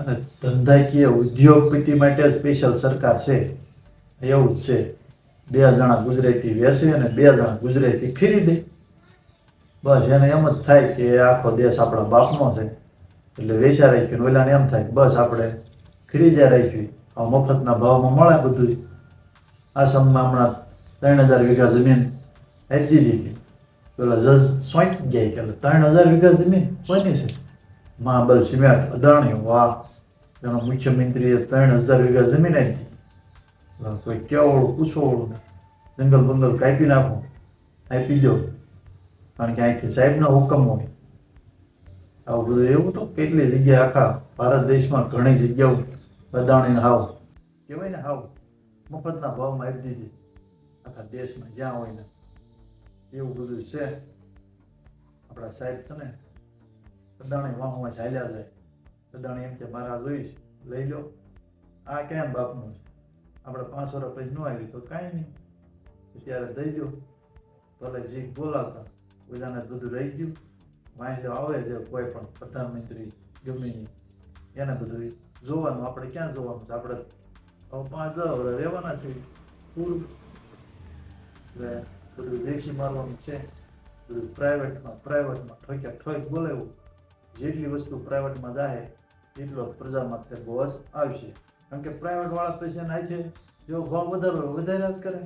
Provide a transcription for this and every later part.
અને ધંધાકીય ઉદ્યોગપતિ માટે સ્પેશિયલ સરકાર છે. એવું જ છે. બે જણા ગુજરાતી વેસે અને બે જણા ગુજરાતી ખરીદે. બસ એને એમ જ થાય કે આખો દેશ આપણા બાપનો છે. એટલે વેચા રાખ્યું ઓલાને એમ થાય બસ આપણે ખરીદ્યા રાખ્યું. આ મફતના ભાવમાં મળે બધું આસામમાં હમણાં ત્રણ હજાર વીઘા જમીન આપી દીધી હતી. પેલા જજ સોંટી ગયા કે ત્રણ હજાર વીઘા જમીન કોની છે? મહાબલ સિમેન્ટ અદાણી. વાહ. એનો મુખ્યમંત્રીએ ત્રણ હજાર વીઘા જમીન આપી. દીધી કોઈ પૂછોવળું ને જંગલ બંગલ કાપી નાખો. આપી દો. કારણ કે અહીંથી સાહેબનો હુકમ હોય. આવું બધું એવું તો કેટલી જગ્યા આખા ભારત દેશમાં ઘણી જગ્યાઓ અદાણીને હાવ. કહેવાય ને હાવ. મફતના ભાવમાં આપી દીધી. આખા દેશમાં જ્યાં હોય ને. એવું બધું છે. આપણા સાહેબ છે ને અદાણી વાહમાં ચાલ્યા જાય. અદાણી એમ કે મારા જોઈશ લઈ લો. આ કેમ બાપનું છે? આપણે પાંચ રૂપિયા ન આવી તો કાંઈ નહીં. ત્યારે દઈ દો. ભલે જીક બોલાવતા, બધાને બધું રહી ગયું. વાંધો આવે છે કોઈ પણ પ્રધાનમંત્રી, ગમે. એને બધું જોવાનું, આપણે ક્યાં જોવાનું છે? આપણે હવે પાંચ દસ વર્ષ રહેવાના છે. પૂરું એટલે બધું દેશી મારવાનું છે. બધું પ્રાઇવેટમાં પ્રાઇવેટમાં ઠોક્યા ઠોક બોલાવું જેટલી વસ્તુ પ્રાઇવેટમાં જાય એટલો જ પ્રજામાં તે બોજ આવશે. કારણ કે પ્રાઇવેટ વાળા પૈસા છે. જો ભાવ વધારો હોય વધાર્યા જ કરે.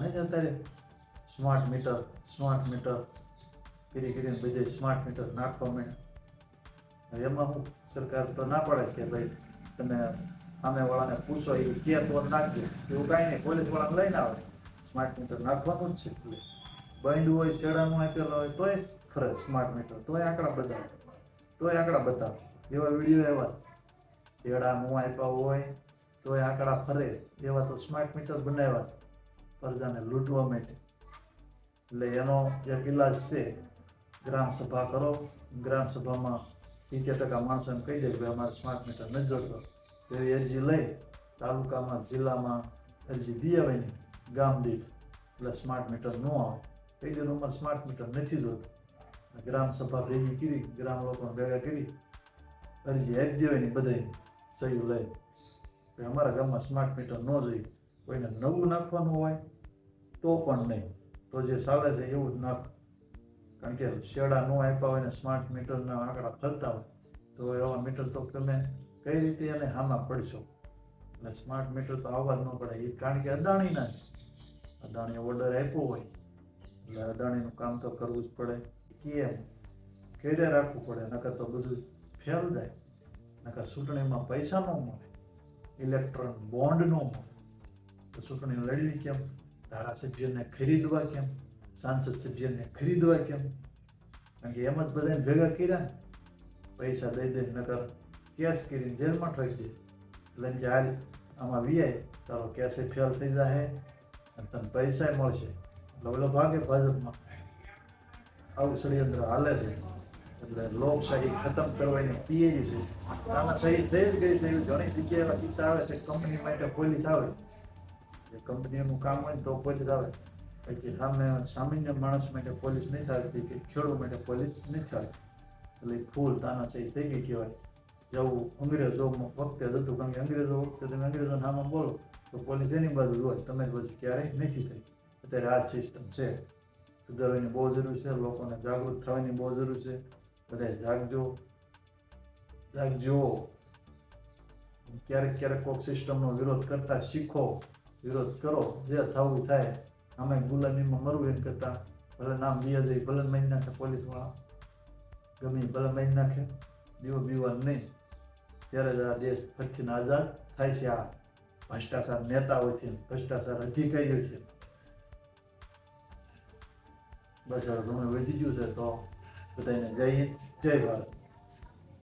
નહીં તો અત્યારે. સ્માર્ટ મીટર સ્માર્ટ મીટર કરી કરીને બધે સ્માર્ટ મીટર નાખવા મેં એમાં હું સરકાર તો ના પાડે કે ભાઈ તમે સામેવાળાને પૂછો, એ કે તો નાખજો. એવું કાંઈ નહીં. પોલીસ વાળાને લઈને આવે. સ્માર્ટ મીટર નાખવાનું જ છે. બંધ હોય શેડાનું આપેલો હોય, તોય ખરે સ્માર્ટ મીટર તોય આંકડા બતાવે તોય આંકડા બતાવ. એવા વીડિયો એવા. શેડાનું આપ્યા હોય, તોય આંકડા ફરે. એવા તો સ્માર્ટ મીટર બનાવ્યા છે. પ્રજાને લૂંટવા માટે. એટલે એનો એક ઇલાજ છે. ગ્રામ સભા કરો. ગ્રામ સભામાં સિત્તેર ટકા માણસો એમ કહી દે કે અમારે સ્માર્ટ મીટર નથી જોતો એવી અરજી લઈ તાલુકામાં, જિલ્લામાં અરજી દી આવે નહીં ગામ દીઠ. એટલે સ્માર્ટ મીટર ન આવે. કહી દે અમારે સ્માર્ટ મીટર નથી જોતું ગ્રામ સભા ભેગી કરી, ગ્રામ લોકોને ભેગા કરી અરજી આપી દેવાની બધાય સહી લઈ. અમારા ગામમાં સ્માર્ટ મીટર ન જોઈએ. કોઈને નવું નાખવાનું હોય તો પણ નહીં. તો જે ચાલે છે એવું જ નાખ. કારણ કે શેડા ન આપ્યા હોય ને સ્માર્ટ મીટરના આંકડા ફરતા હોય, તો એવા મીટર તો તમે કઈ રીતે એને હામાં પડશો એટલે સ્માર્ટ મીટર તો આવવા જ ન પડે. એ કારણ કે અદાણીના છે. અદાણીએ ઓર્ડર આપ્યો હોય. એટલે અદાણીનું કામ તો કરવું જ પડે. કેમ? કેરે રાખવું પડે, નકર તો બધું ફેલ જાય. નકર ચૂંટણીમાં પૈસા ન મળે ઇલેક્ટ્રોન બોન્ડ ન મળે. તો ચૂંટણી લડવી કેમ? ધારાસભ્યને ખરીદવા કેમ? સાંસદ સભ્યને ખરીદવા કેમ? કારણ કે એમ જ બધાને ભેગા કર્યા ને, પૈસા દઈ દઈને નકર કેસ કરીને જેલમાં ઠોકી દે. એટલે કે હાલ આમાં વીઆઈ તારો કેસે ફેલ થઈ જાય અને તને પૈસા મળશે. ઓલો ભાગે ભાજપમાં. આવું ષડયંત્ર હાલે છે. એટલે લોકશાહી ખતમ કરવાની તૈયારી છે. આમાં સહી થઈ જ ગઈ છે એવી ઘણી જગ્યાએ એવા કિસ્સા આવે છે કંપની માટે પોલીસ આવે. એ કંપનીનું કામ હોય તો પોલીસ આવે. બાકી સામે સામાન્ય માણસ માટે પોલીસ નહીં થતી કે ખેડૂત માટે પોલીસ નહીં થાય. એટલે ફૂલ ફૂલ તાનાશાહી થઈ ગઈ કહેવાય. જવું અંગ્રેજો વખતે જ હતું, કારણ કે અંગ્રેજો વખતે તમે અંગ્રેજો નામાં બોલો, તો પોલીસ એની બાજુ હોય. તમે બાજુ ક્યારેય નથી થઈ અત્યારે આ સિસ્ટમ છે. સુધારવાની બહુ જરૂર છે, લોકોને જાગૃત થવાની બહુ જરૂર છે. બધા જાગજો. જાગજો. ક્યારેક ક્યારેક કોઈક સિસ્ટમનો વિરોધ કરતા શીખો. વિરોધ કરો. જે થવું થાય અમે ગુલામીમાં મરવું એમ કરતા. ભલે નામ બીજા જઈ ભલે મારી નાખે પોલીસવાળા. ગમે ભલે મારી નાખે. દીવો બીવા નહીં. ત્યારે જ આ દેશ ફરીથી આઝાદ થાય છે આ ભ્રષ્ટાચાર નેતાઓથી ભ્રષ્ટાચાર અધિકારીઓથી બસ હવે ઘણું વધી ગયું છે તો બધાને જય હિન્દ જય ભારત.